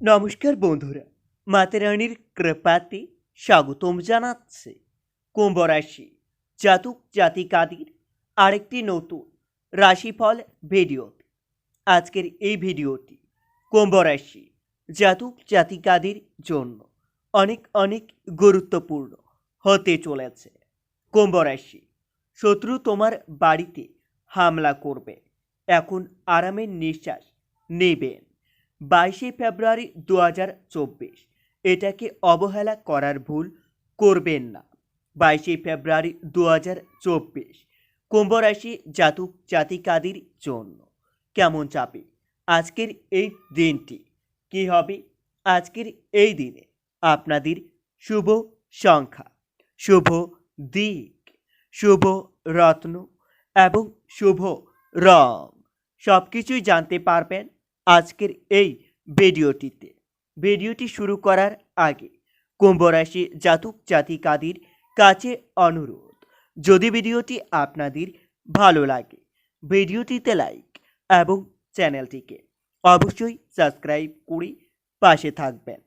নমস্কার বন্ধুরা মাতারানির কৃপাতে স্বাগতম জানাচ্ছে। কুম্ভ রাশি জাতক জাতিকাদের আরেকটি নতুন রাশিফল ভিডিওতে আজকের এই ভিডিওটি কুম্ভ রাশি জাতক জাতিকাদের জন্য অনেক অনেক গুরুত্বপূর্ণ হতে চলেছে। কুম্ভ রাশি শত্রু তোমার বাড়িতে হামলা করবে, এখন আরামের নিঃশ্বাস নেবেন। বাইশে ফেব্রুয়ারি দু হাজার চব্বিশ। এটাকে অবহেলা করার ভুল করবেন না। বাইশে ফেব্রুয়ারি দু হাজার চব্বিশ, কুম্ভ রাশি জাতক জাতিকাদের জন্য। কেমন চাপে? আজকের এই দিনটি কি হবে? আজকের এই দিনে আপনাদের শুভ সংখ্যা, শুভ দিক, শুভ রত্ন এবং শুভ রং। সব কিছুই জানতে পারবেন আজকের এই ভিডিওটিতে। ভিডিওটি শুরু করার আগে কুম্ভ রাশি জাতক জাতিকাদের কাছে অনুরোধ, যদি ভিডিওটি আপনাদের ভালো লাগে, ভিডিওটিতে লাইক এবং চ্যানেলটিকে অবশ্যই সাবস্ক্রাইব করে পাশে থাকবেন।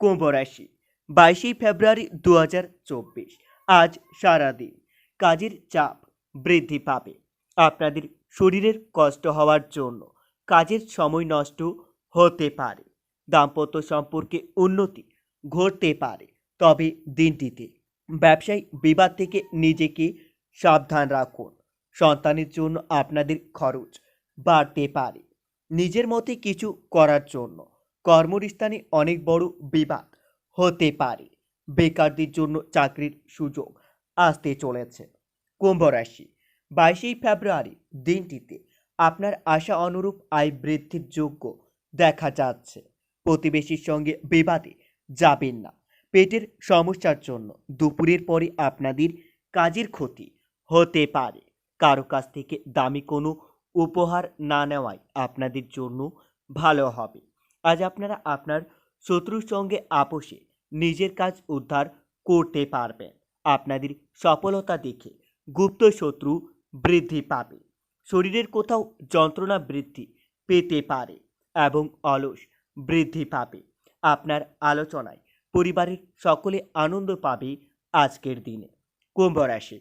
কুম্ভ রাশি বাইশে ফেব্রুয়ারি দু হাজার চব্বিশ, আজ সারাদিন কাজের চাপ বৃদ্ধি পাবে। আপনাদের শরীরের কষ্ট হওয়ার জন্য কাজের সময় নষ্ট হতে পারে। দাম্পত্য সম্পর্কে উন্নতি ঘটতে পারে। তবে দিনটিতে ব্যবসায়ী বিবাদ থেকে নিজেকে সাবধান রাখুন। সন্তানের জন্য আপনাদের খরচ বাড়তে পারে। নিজের মতে কিছু করার জন্য কর্মস্থানে অনেক বড় বিবাদ হতে পারে। বেকারদের জন্য চাকরির সুযোগ আসতে চলেছে। কুম্ভ রাশি ফেব্রুয়ারি দিনটিতে আপনার আশা অনুরূপ আয় বৃদ্ধির যোগ্য দেখা যাচ্ছে। প্রতিবেশীর সঙ্গে বিবাদে যাবেন না। পেটের সমস্যার জন্য দুপুরের পরে আপনাদের কাজের ক্ষতি হতে পারে। কারও কাছ থেকে দামি কোনো উপহার না নেওয়াই আপনাদের জন্য ভালো হবে। আজ আপনারা আপনার শত্রুর সঙ্গে আপোষে নিজের কাজ উদ্ধার করতে পারবেন। আপনাদের সফলতা দেখে গুপ্ত শত্রু বৃদ্ধি পাবে। শরীরের কোথাও যন্ত্রণা বৃদ্ধি পেতে পারে এবং অলস বৃদ্ধি পাবে। আপনার আলোচনায় পরিবারের সকলে আনন্দ পাবে আজকের দিনে। কুম্ভ রাশি,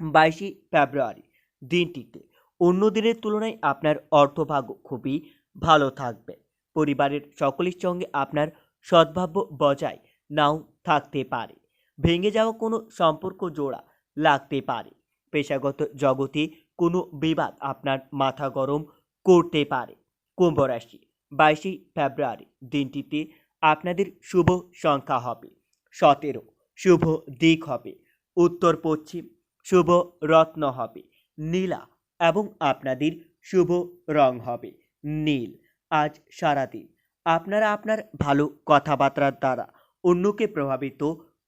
বাইশে ফেব্রুয়ারি দিনটিতে অন্য দিনের তুলনায় আপনার অর্থভাগ্য খুবই ভালো থাকবে। পরিবারের সকলের সঙ্গে আপনার সদ্ভাব্য বজায় নাও থাকতে পারে। ভেঙে যাওয়া কোনো সম্পর্ক জোড়া লাগতে পারে। পেশাগত জগতে কোনো বিবাদ আপনার মাথা গরম করতে পারে। কুম্ভ রাশি, বাইশে ফেব্রুয়ারি দিনটিতে আপনাদের শুভ সংখ্যা হবে। সতেরো, শুভ দিক হবে। উত্তর পশ্চিম, শুভ রত্ন হবে। নীলা এবং আপনাদের শুভ রং হবে। নীল, আজ সারাদিন আপনারা আপনার ভালো কথাবার্তার দ্বারা অন্যকে প্রভাবিত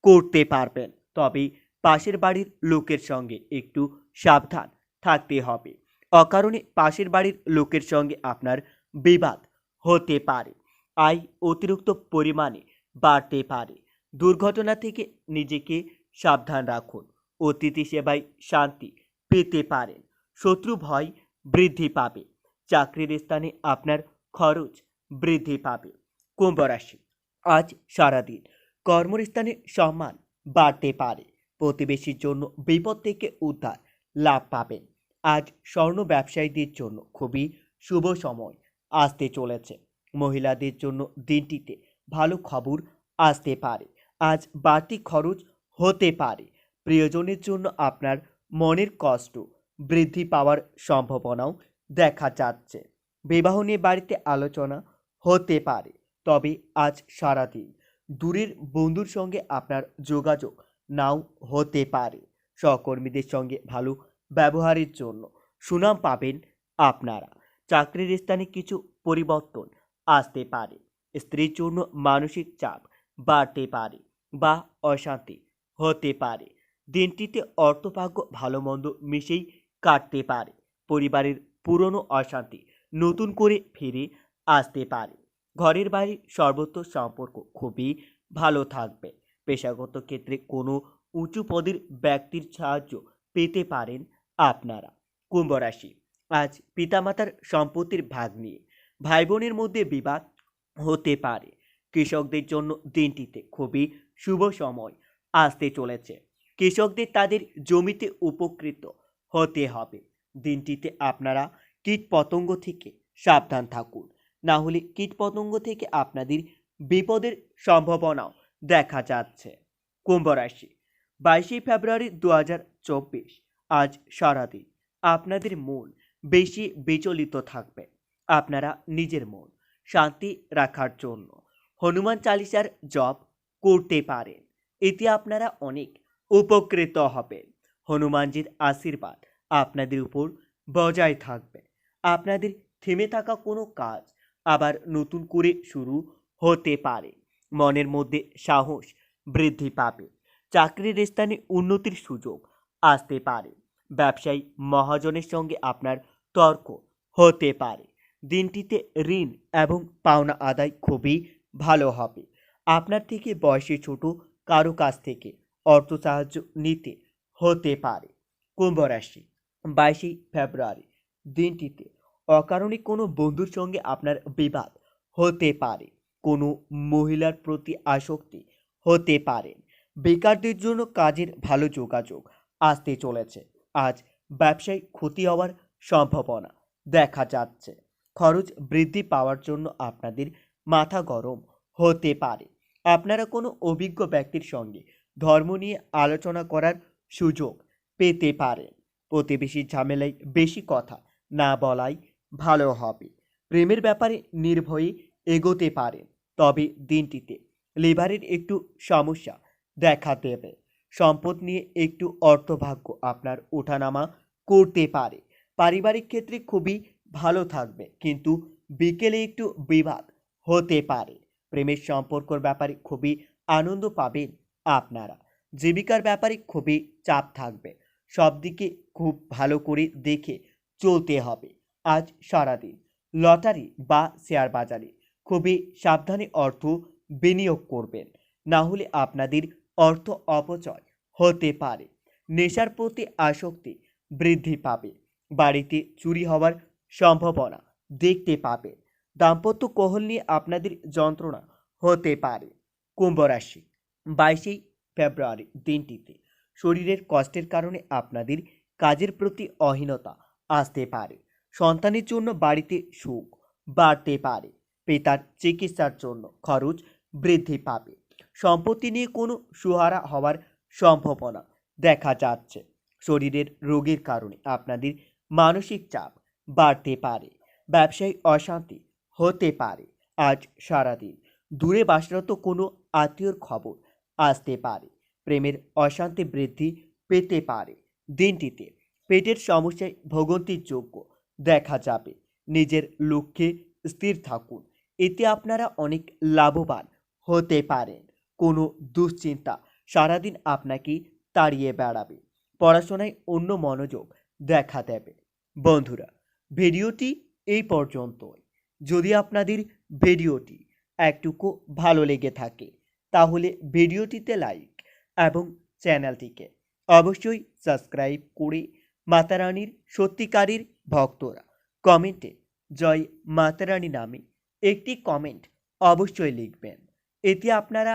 করতে পারবেন। তবে পাশের বাড়ির লোকের সঙ্গে একটু সাবধান। থাকতে হবে। অকারণে পাশের বাড়ির লোকের সঙ্গে আপনার বিবাদ হতে পারে। আয় অতিরিক্ত পরিমাণে বাড়তে পারে। দুর্ঘটনা থেকে নিজেকে সাবধান রাখুন। অতিথি সেবায় শান্তি পেতে পারেন। শত্রু ভয় বৃদ্ধি পাবে। চাকরির স্থানে আপনার খরচ বৃদ্ধি পাবে। কুম্ভ রাশি, আজ সারাদিন কর্মস্থানে সম্মান বাড়তে পারে। প্রতিবেশীর জন্য বিপদ থেকে উদ্ধার লাভ পাবেন। আজ স্বর্ণ ব্যবসায়ীদের জন্য খুবই শুভ সময় আসতে চলেছে। মহিলাদের জন্য দিনটিতে ভালো খবর আসতে পারে। আজ বাড়তি খরচ হতে পারে। প্রিয়জনের জন্য আপনার মনের কষ্ট বৃদ্ধি পাওয়ার সম্ভাবনাও দেখা যাচ্ছে। বিবাহ নিয়ে বাড়িতে আলোচনা হতে পারে। তবে আজ সারাদিন দূরের বন্ধুর সঙ্গে আপনার যোগাযোগ নাও হতে পারে। সহকর্মীদের সঙ্গে ভালো ব্যবহারের জন্য সুনাম পাবেন আপনারা। চাকরির স্থানে কিছু পরিবর্তন আসতে পারে। স্ত্রীর জন্য মানসিক চাপ বাড়তে পারে বা অশান্তি হতে পারে। দিনটিতে অর্থভাগ্য ভালো মন্দ মিশেই কাটতে পারে। পরিবারের পুরনো অশান্তি নতুন করে ফিরে আসতে পারে। ঘরের বাইরে সর্বত্র সম্পর্ক খুবই ভালো থাকবে। পেশাগত ক্ষেত্রে কোনো উঁচু পদের ব্যক্তির সাহায্য পেতে পারেন আপনারা। কুম্ভ রাশি। আজ পিতামাতার সম্পত্তির ভাগ নিয়ে ভাই বোনের মধ্যে বিবাদ হতে পারে। কৃষকদের জন্য দিনটিতে খুবই শুভ সময় আসতে চলেছে। কৃষকদের তাদের জমিতে উপকৃত হতে হবে। দিনটিতে আপনারা কীট পতঙ্গ থেকে সাবধান থাকুন। না হলে কীট পতঙ্গ থেকে আপনাদের বিপদের সম্ভাবনাও দেখা যাচ্ছে। কুম্ভ রাশি। বাইশে ফেব্রুয়ারি দু হাজার চব্বিশ। আজ সারাদিন আপনাদের মন বেশি বিচলিত থাকবে। আপনারা নিজের মন শান্তি রাখার জন্য হনুমান চালিসার জপ করতে পারেন। এতে আপনারা অনেক উপকৃত হবেন। হনুমানজির আশীর্বাদ আপনাদের উপর বজায় থাকবে। আপনাদের থেমে থাকা কোনো কাজ আবার নতুন করে শুরু হতে পারে। মনের মধ্যে সাহস বৃদ্ধি পাবে। চাকরির স্থানে উন্নতির সুযোগ আসতে পারে। ব্যবসায়ী মহাজনের সঙ্গে আপনার তর্ক হতে পারে। দিনটিতে ঋণ এবং পাওনা আদায় খুবই ভালো হবে। আপনার থেকে বয়সে ছোট কারও কাছ থেকে অর্থ সাহায্য নিতে হতে পারে। কুম্ভ রাশি বাইশে ফেব্রুয়ারি। দিনটিতে অকারণে কোনো বন্ধুর সঙ্গে আপনার বিবাদ হতে পারে। কোনো মহিলার প্রতি আসক্তি হতে পারেন বেকারদের জন্য কাজের ভালো যোগাযোগ আসতে চলেছে। আজ ব্যবসায় ক্ষতি হওয়ার সম্ভাবনা দেখা যাচ্ছে। খরচ বৃদ্ধি পাওয়ার জন্য আপনাদের মাথা গরম হতে পারে। আপনারা কোনো অভিজ্ঞ ব্যক্তির সঙ্গে ধর্ম নিয়ে আলোচনা করার সুযোগ পেতে পারেন। প্রতিবেশীর ঝামেলায় বেশি কথা না বলাই ভালো হবে। প্রেমের ব্যাপারে নির্ভয়ে এগোতে পারেন। তবে দিনটিতে লিভারের একটু সমস্যা দেখা দেবে। সম্পদ নিয়ে একটু অর্থভাগ্য আপনার ওঠানামা করতে পারে। পারিবারিক ক্ষেত্রে খুবই ভালো থাকবে, কিন্তু বিকেলে একটু বিবাদ হতে পারে। প্রেমের সম্পর্কর ব্যাপারে খুবই আনন্দ পাবেন আপনারা। জীবিকার ব্যাপারে খুবই চাপ থাকবে। সব দিকে খুব ভালো করে দেখে চলতে হবে। আজ সারাদিন লটারি বা শেয়ার বাজারে খুবই সাবধানে অর্থ বিনিয়োগ করবেন। না হলে আপনাদের অর্থ অপচয় হতে পারে। নেশার প্রতি আসক্তি বৃদ্ধি পাবে। বাড়িতে চুরি হওয়ার সম্ভাবনা দেখতে পাবে। দাম্পত্য কোহল নিয়ে আপনাদের যন্ত্রণা হতে পারে। কুম্ভ রাশি বাইশে ফেব্রুয়ারি দিনটিতে শরীরের কষ্টের কারণে আপনাদের কাজের প্রতি অহীনতা আসতে পারে। সন্তানের জন্য বাড়িতে সুখ বাড়তে পারে। পিতার চিকিৎসার জন্য খরচ বৃদ্ধি পাবে। সম্পত্তি নিয়ে কোনো সুহারা হওয়ার সম্ভাবনা দেখা যাচ্ছে। শরীরের রোগের কারণে আপনাদের মানসিক চাপ বাড়তে পারে, ব্যবসায়ী অশান্তি হতে পারে। আজ সারাদিন দূরে বাসরত কোনো আত্মীয়র খবর আসতে পারে। প্রেমের অশান্তি বৃদ্ধি পেতে পারে। দিনটিতে পেটের সমস্যায় ভোগান্তির যোগ্য দেখা যাবে। নিজের লক্ষ্যে স্থির থাকুন, এতে আপনারা অনেক লাভবান হতে পারেন। কোনো দুশ্চিন্তা সারাদিন আপনাকে তাড়িয়ে বেড়াবে। পড়াশোনায় অন্য মনোযোগ দেখা দেবে। বন্ধুরা, ভিডিওটি এই পর্যন্তই। যদি আপনাদের ভিডিওটি একটুকু ভালো লেগে থাকে, তাহলে ভিডিওটিতে লাইক এবং চ্যানেলটিকে অবশ্যই সাবস্ক্রাইব করে মাতারানীর সত্যিকারীর ভক্তরা কমেন্টে জয় মাতারানী নামে একটি কমেন্ট অবশ্যই লিখবেন। এতে আপনারা